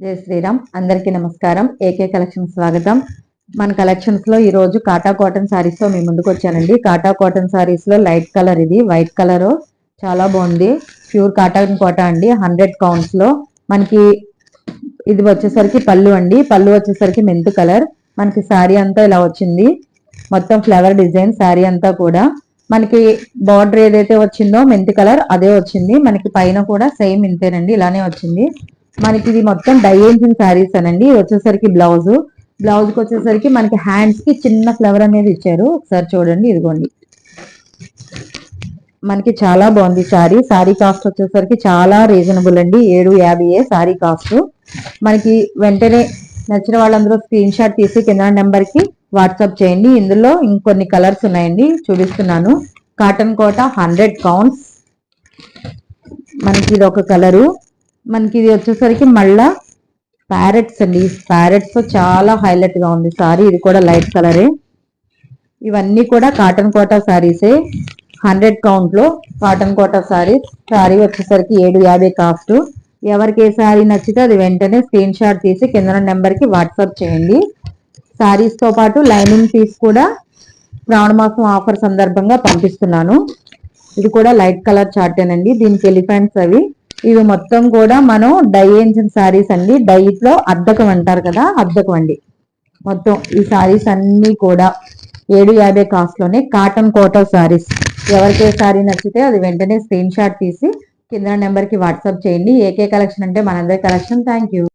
జై శ్రీరామ్. అందరికీ నమస్కారం. ఏకే కలెక్షన్ స్వాగతం. మన కలెక్షన్స్లో ఈ రోజు కాటా కాటన్ సారీస్తో మీ ముందుకు వచ్చానండి. కాటా కాటన్ సారీస్లో లైట్ కలర్ ఇది. వైట్ కలర్ చాలా బాగుంది. ప్యూర్ కాటన్ కోటా అండి. హండ్రెడ్ కౌంట్స్లో మనకి ఇది వచ్చేసరికి పళ్ళు అండి. పళ్ళు వచ్చేసరికి మెంతు కలర్ మనకి శారీ అంతా ఇలా వచ్చింది. మొత్తం ఫ్లవర్ డిజైన్ శారీ అంతా కూడా. మనకి బార్డర్ ఏదైతే వచ్చిందో మెంతి కలర్ అదే వచ్చింది. మనకి పైన కూడా సేమ్ ఇంతేనండి. ఇలానే వచ్చింది. మనకి ఇది మొత్తం డైఎన్జిన్ శారీస్ అనండి. వచ్చేసరికి బ్లౌజ్. బ్లౌజ్కి వచ్చేసరికి మనకి హ్యాండ్స్కి చిన్న ఫ్లవర్ అనేది ఇచ్చారు. ఒకసారి చూడండి ఇదిగోండి. మనకి చాలా బాగుంది శారీ. శారీ కాస్ట్ వచ్చేసరికి చాలా రీజనబుల్ అండి. ఏడు యాభై శారీ కాస్ట్. మనకి వెంటనే నచ్చిన వాళ్ళందరూ స్క్రీన్ షాట్ తీసి కింద నెంబర్కి వాట్సాప్ చేయండి. ఇందులో ఇంకొన్ని కలర్స్ ఉన్నాయండి. చూపిస్తున్నాను. Cotton Kota hundred counts. మనకి ఇది ఒక కలరు. మనకి ఇది వచ్చేసరికి మళ్ళా ప్యారెట్స్ అండి. ప్యారెట్స్ చాలా హైలైట్గా ఉంది. సారీ ఇది కూడా లైట్ కలరే ఇవన్నీ కూడా కాటన్ కోటా సారీసే హండ్రెడ్ కౌంట్లో కాటన్ కోటా సారీస్ సారీ వచ్చేసరికి ఏడు యాభై కాస్ట్. ఎవరికి ఏ సారీ నచ్చితే అది వెంటనే స్క్రీన్ షాట్ తీసి కింద నెంబర్కి వాట్సాప్ చేయండి. సారీస్తో పాటు లైనింగ్ పీస్ కూడా శ్రావణ మాసం ఆఫర్ సందర్భంగా పంపిస్తున్నాను. ఇది కూడా లైట్ కలర్ చార్టేనండి దీనికి ఎలిఫెంట్స్ అవి. ఇవి మొత్తం కూడా మనం డై ఎంజిన్ శారీస్ అండి. డైట్లో అద్దకం అంటారు కదా అద్దకం అండి. మొత్తం ఈ శారీస్ అన్ని కూడా ఏడు యాభై కాస్ట్లోనే కాటన్ కోటో శారీస్ ఎవరికి ఏ శారీ నచ్చితే అది వెంటనే స్క్రీన్ షాట్ తీసి కింద నెంబర్కి వాట్సాప్ చేయండి. ఏకే కలెక్షన్ అంటే మనందరి కలెక్షన్ థ్యాంక్ యూ